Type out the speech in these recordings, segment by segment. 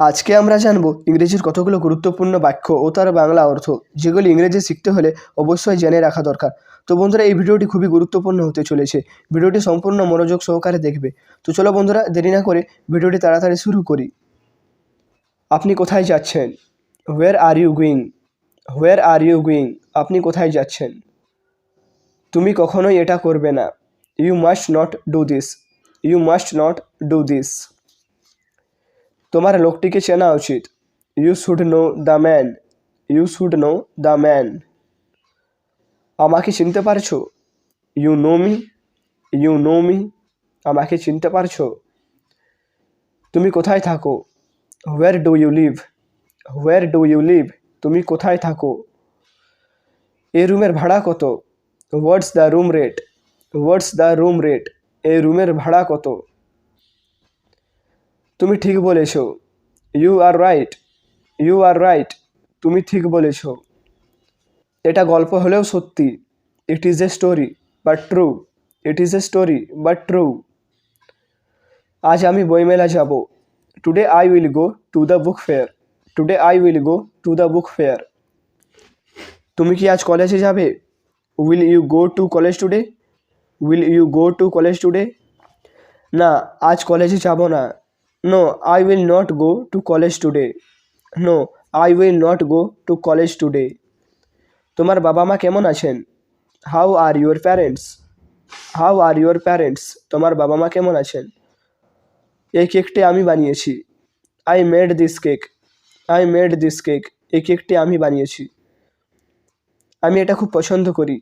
আজকে আমরা জানব ইংরেজির কতগুলো গুরুত্বপূর্ণ বাক্য ও তার বাংলা অর্থ, যেগুলি ইংরেজি শিখতে হলে অবশ্যই জেনে রাখা দরকার। তো বন্ধুরা, এই ভিডিওটি খুবই গুরুত্বপূর্ণ হতে চলেছে। ভিডিওটি সম্পূর্ণ মনোযোগ সহকারে দেখবে। তো চলো বন্ধুরা, দেরি না করে ভিডিওটি তাড়াতাড়ি শুরু করি। আপনি কোথায় যাচ্ছেন? Where are you going where are you going আপনি কোথায় যাচ্ছেন? তুমি কখনোই এটা করবে না। You must not do this you must not do this তোমার লোকটিকে চেনা উচিত। You should know the man you should know the man আমাকে চিনতে পারছ? You know me you know me আমাকে চিনতে পারছ? তুমি কোথায় থাকো? Where do you live where do you live তুমি কোথায় থাকো? এই রুমের ভাড়া কত? What's the room rate what's the room rate এই রুমের ভাড়া কত? তুমি ঠিক বলেছ। You are right you are right তুমি ঠিক বলেছ। এটা গল্প হলেও সত্যি। It is a story but true it is a story but true আজ আমি বইমেলা যাব। Today I will go to the book fair today I will go to the book fair তুমি কি আজ কলেজে যাবে? Will you go to college today will you go to college today না, আজ কলেজে যাব না। No I will not go to college today no I will not go to college today তোমার বাবা মা কেমন আছেন? How are your parents how are your parents তোমার বাবা মা কেমন আছেন? এই কেকটি আমি বানিয়েছি। I made this cake I made this cake এই কেকটি আমি বানিয়েছি। আমি এটা খুব পছন্দ করি।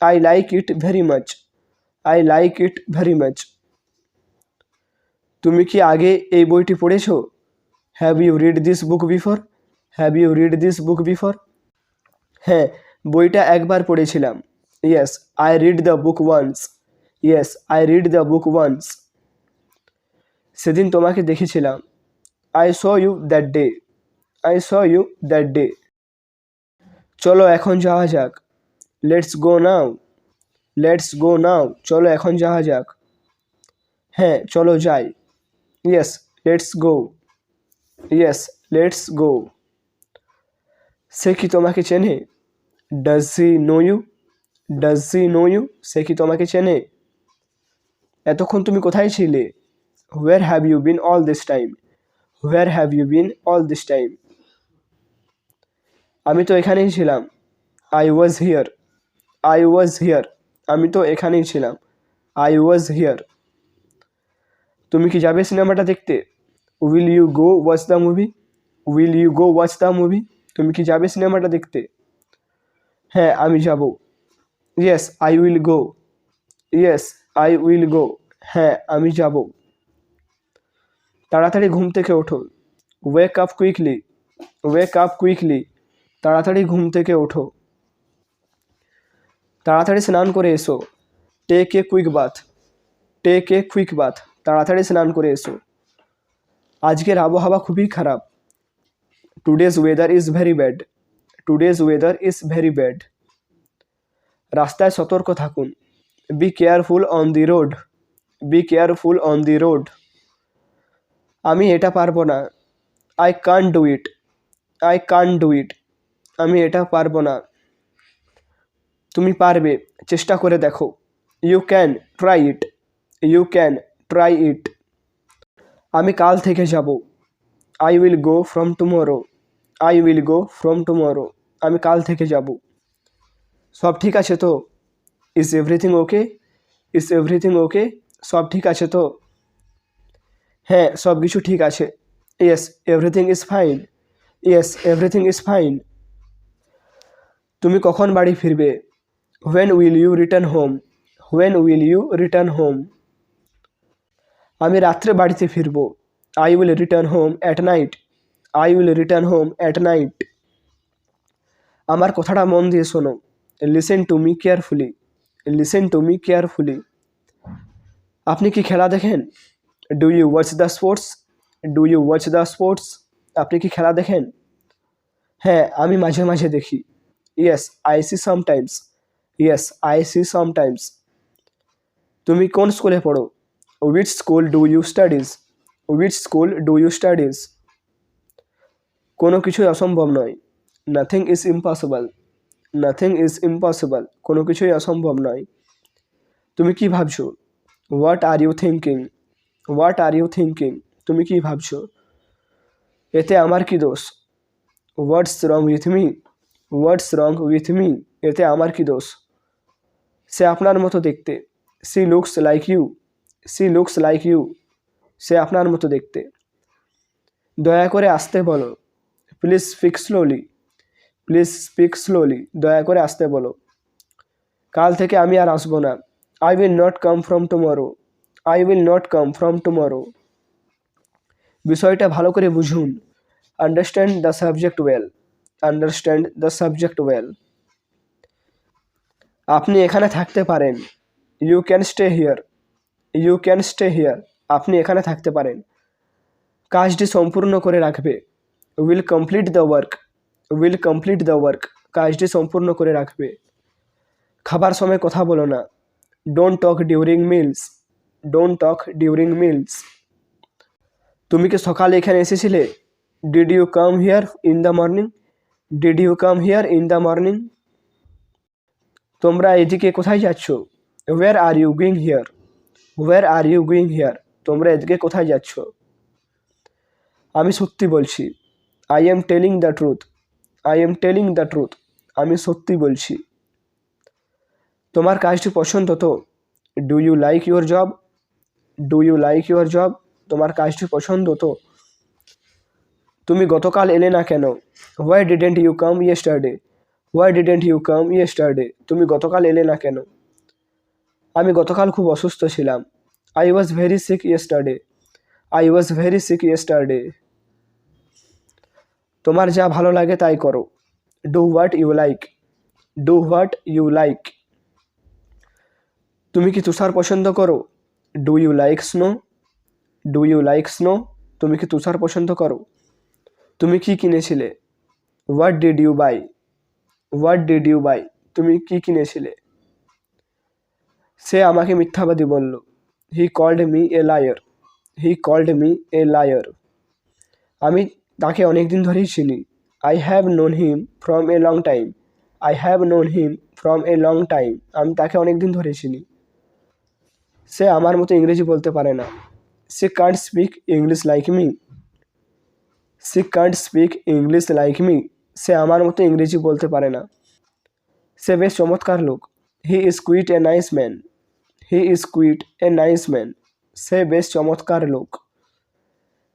I like it very much I like it very much তুমি কি আগে এই বইটি পড়েছো? Have you read this book before have you read this book before হ্যাঁ বইটা একবার পড়েছিলাম। Yes I read the book once yes I read the book once সেদিন তোমাকে দেখেছিলাম। I saw you that day I saw you that day চলো এখন যাওয়া যাক। Let's go now let's go নাও চলো এখন যাওয়া যাক। হ্যাঁ চলো যাই। Yes let's go yes let's go সে কি তোমাকে চেনে does she know you does she know you সে কি তোমাকে চেনে এতক্ষণ তুমি কোথায় ছিলে where have you been all this time where have you been all this time আমি তো এখানেই ছিলাম I was here I was here আমি তো এখানেই ছিলাম আই ওয়াজ হিয়ার তুমি কি যাবে সিনেমাটা দেখতে? Will you go watch the movie will you go watch the movie তুমি কি যাবে সিনেমাটা দেখতে? হ্যাঁ আমি যাব। Yes I will go yes I will go হ্যাঁ আমি যাব। তাড়াতাড়ি ঘুম থেকে ওঠো। Wake up quickly wake up quickly তাড়াতাড়ি ঘুম থেকে ওঠো। তাড়াতাড়ি স্নান করে এসো। Take a quick bath take a quick bath তাড়াতাড়ি স্নান করে এসো। আজকের আবহাওয়া খুবই খারাপ। Today's weather is very bad today's weather is very bad রাস্তায় সতর্ক থাকুন। Be careful on the road be careful on the road আমি এটা পারব না। I can do it I can do it আমি এটা পারব না। তুমি পারবে। চেষ্টা করে দেখো। You can try it you can try it আমি কাল থেকে যাব। I will go from tomorrow I will go from tomorrow আমি কাল থেকে যাব। সব ঠিক আছে তো? Is everything okay is everything okay সব ঠিক আছে তো? হ্যাঁ সব কিছু ঠিক আছে। Yes everything is fine yes everything is fine তুমি কখন বাড়ি ফিরবে? When will you return home when will you return home আমি রাত্রে বাড়িতে ফিরব। I will return home at night I will return home at night আমার কথাটা মন দিয়ে শোনো। Listen to me carefully listen to me carefully আপনি কি খেলা দেখেন? Do you watch the sports do you watch the sports আপনি কি খেলা দেখেন? হ্যাঁ আমি মাঝে মাঝে দেখি। Yes I see sometimes yes I see sometimes তুমি কোন স্কুলে পড়ো? Which school do you studies which school do you studies কোনো কিছুই অসম্ভব নয়। Nothing is impossible nothing is impossible কোনো কিছুই অসম্ভব নয়। তুমি কি ভাবছ? What are you thinking what are you thinking তুমি কি ভাবছ? এতে আমার কি দোষ? What's wrong with me what's wrong with me এতে আমার কি দোষ? সে আপনার মতো দেখতে। She looks like you she looks like you সে আপনার মতো দেখতে। দয়া করে আসতে বলো। Please speak slowly please speak slowly দয়া করে আসতে বলো। কাল থেকে আমি আর আসব না। I will not come from tomorrow I will not come from tomorrow বিষয়টা ভালো করে বুঝুন। Understand the subject well understand the subject well আপনি এখানে থাকতে পারেন। You can stay here you can stay here আপনি এখানে থাকতে পারেন। কাজটি সম্পূর্ণ করে রাখবে। Will complete the work will complete the work কাজটি সম্পূর্ণ করে রাখবে। খাবার সময় কথা বলো না। Don't talk during meals don't talk during meals তুমি কি সকালে এখানে এসেছিলে? Did you come here in the morning did you come here in the morning তোমরা এদিকে কোথায় যাচ্ছ? Where are you going here where are you going here তোমরা এদিকে কোথায় যাচ্ছ? আমি সত্যি বলছি I am telling the truth I am telling the truth আমি সত্যি বলছি। তোমার কাজটি পছন্দ তো? Do you like your job do you like your job তোমার কাজটি পছন্দ তো? তুমি গতকাল এলে না কেন? হোয়াই ডিডেন্ট ইউ কাম ইয়ে yesterday why didn't you come ইয়ে ইয়েস্টারডে তুমি গতকাল এলে না কেন? আমি গতকাল খুব অসুস্থ ছিলাম। I was very sick yesterday I was very sick yesterday তোমার যা ভালো লাগে তাই করো। Do what you like do what you like তুমি কি তুষার পছন্দ করো? Do you like snow do you like snow তুমি কি তুষার পছন্দ করো? তুমি কি কিনেছিলে? What did you buy what did you buy তুমি কি কিনেছিলে? সে আমাকে মিথ্যাবাদী বলল he called me a liar he called me a liar আমি তাকে অনেক দিন ধরেই চিনি। I have known him from a long time I have known him from a long time আমি তাকে অনেক দিন ধরে চিনি। সে আমার মতো ইংরেজি বলতে পারে না। She can't speak English like me she can't speak English like me সে আমার মতো ইংরেজি বলতে পারে না। সে বেশ চমৎকার লোক। He is quite a nice man he is quite, a nice man, সে বেশ চমৎকার লোক।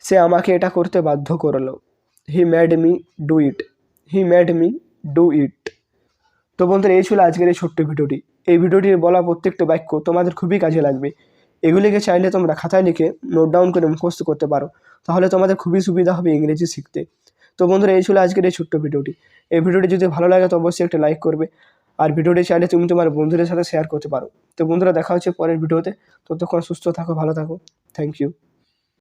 সে আমাকে এটা করতে বাধ্য করল। He made me do it, he made me do it. তো বন্ধুরা, এই ছিল আজকের এই ছোট্ট ভিডিওটি। এই ভিডিওটির বলা প্রত্যেকটা বাক্য তোমাদের খুবই কাজে লাগবে। এগুলিকে চাইলে তোমরা খাতায় লিখে নোট ডাউন করে মুখস্থ করতে পারো। তাহলে তোমাদের খুবই সুবিধা হবে ইংরেজি শিখতে। তো বন্ধুরা, এই ছিল আজকের এই ছোট্ট ভিডিওটি। এই ভিডিওটি যদি ভালো লাগে তো অবশ্যই একটা লাইক করবে। আর ভিডিওটি চাইলে তুমি তোমার বন্ধুদের সাথে শেয়ার করতে পারো। তো বন্ধুরা, দেখা হচ্ছে পরের ভিডিওতে। ততক্ষণ সুস্থ থাকো, ভালো থাকো। Thank you